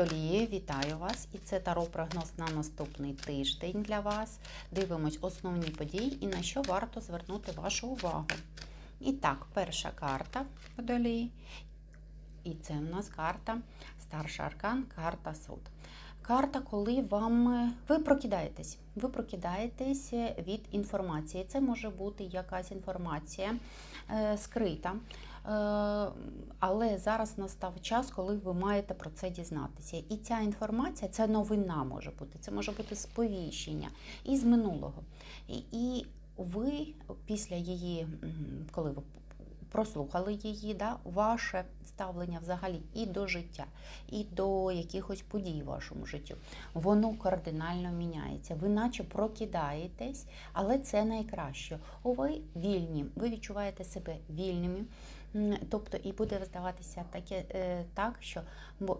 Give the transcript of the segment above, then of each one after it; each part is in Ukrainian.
Водолії, вітаю вас! І це таро прогноз на наступний тиждень для вас. Дивимось основні події і на що варто звернути вашу увагу. І так, перша карта Водолії. І це в нас карта Старший аркан, карта суд. Карта, коли вам ви прокидаєтесь. Ви прокидаєтесь від інформації. Це може бути якась інформація е, скрита. Е, але зараз настав час, коли ви маєте про це дізнатися. І ця інформація, це новина може бути, це може бути сповіщення із минулого. І ви після її, коли ви прослухали її, да, ваше ставлення взагалі і до життя, і до якихось подій в вашому житті, воно кардинально міняється. Ви наче прокидаєтесь, але це найкраще. Ви вільні, ви відчуваєте себе вільними. Тобто і буде здаватися таке е, так, що бо,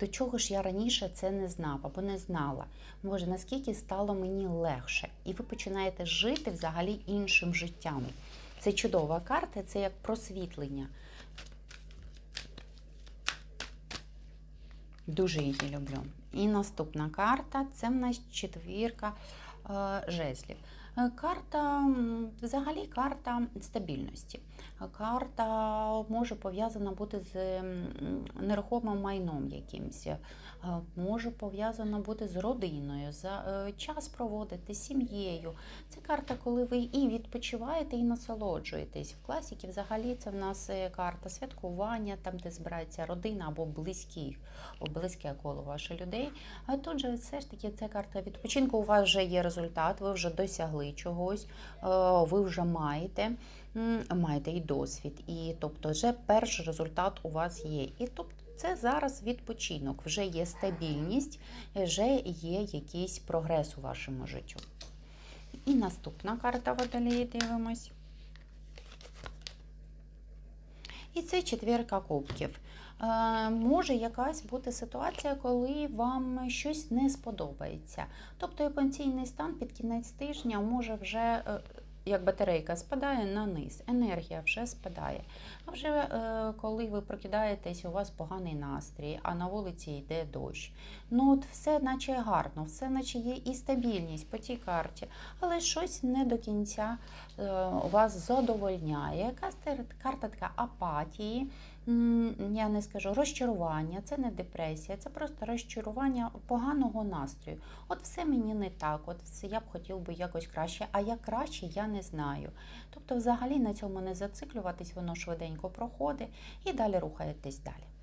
до чого ж я раніше це не знав або не знала. Боже, наскільки стало мені легше, і ви починаєте жити взагалі іншим життям. Це чудова карта, це як просвітлення. Дуже її люблю. І наступна карта це в нас четвірка е, жезлів. Карта, взагалі, карта стабільності. Карта може пов'язана бути з нерухомим майном якимось, Е, може пов'язана бути з родиною, за е, час проводити з сім'єю. Це карта, коли ви і відпочиваєте, і насолоджуєтесь. В класіки взагалі це в нас е, карта святкування, там, де збирається родина або близькі, близьке коло ваших людей. А тут же все ж таки це карта відпочинку. У вас вже є результат, ви вже досягли чогось, е, ви вже маєте. Маєте і досвід, і тобто вже перший результат у вас є. І тобто це зараз відпочинок, вже є стабільність, вже є якийсь прогрес у вашому житті. І наступна карта водолії дивимось. І це четвірка кубків. Е, може якась бути ситуація, коли вам щось не сподобається. Тобто емоційний стан під кінець тижня може вже. Як батарейка спадає на низ, енергія вже спадає. А вже е, коли ви прокидаєтесь, у вас поганий настрій, а на вулиці йде дощ. Ну от все наче гарно, все наче є і стабільність по тій карті, але щось не до кінця е, вас задовольняє. Якась карта така апатії, я не скажу розчарування, це не депресія, це просто розчарування поганого настрою. От все мені не так, от все я б хотів би якось краще, а як краще, я не знаю. Тобто, взагалі на цьому не зациклюватись, воно швиденько проходить і далі рухаєтесь далі.